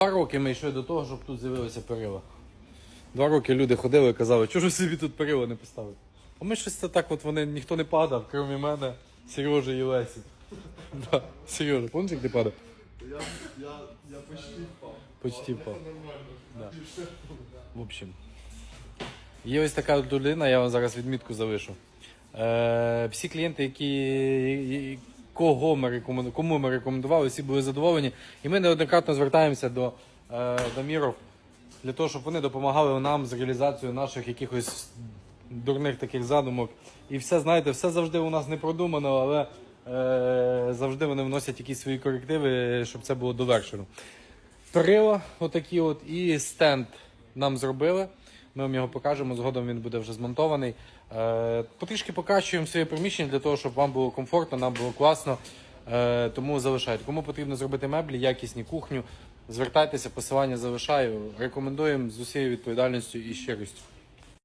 Два роки ми йшли до того, щоб тут з'явилося перила. Два роки люди ходили і казали, чого ж собі тут перила не поставити. А ми щось це так, от вони ніхто не падав, крім мене, Сережі і Лесі. Да, Сережа, пам'ятаєш, як ти падав? Я, я, я почти впав. Почти впав. Да. В общем. Є ось така людина, я вам зараз відмітку залишу. Е, всі клієнти, які, кого ми рекоменду- кому ми рекомендували, всі були задоволені. І ми неоднократно звертаємося до е, домірів для того, щоб вони допомагали нам з реалізацією наших якихось дурних таких задумок. І все, знаєте, все завжди у нас не продумано, але е, завжди вони вносять якісь свої корективи, щоб це було довершено. Перила отакі от і стенд нам зробили. Ми вам його покажемо, згодом він буде вже змонтований. Е, потрішки покращуємо своє приміщення для того, щоб вам було комфортно, нам було класно. Е, тому залишайте. Кому потрібно зробити меблі, якісні кухню, звертайтеся, посилання залишаю. Рекомендуємо з усією відповідальністю і щирістю.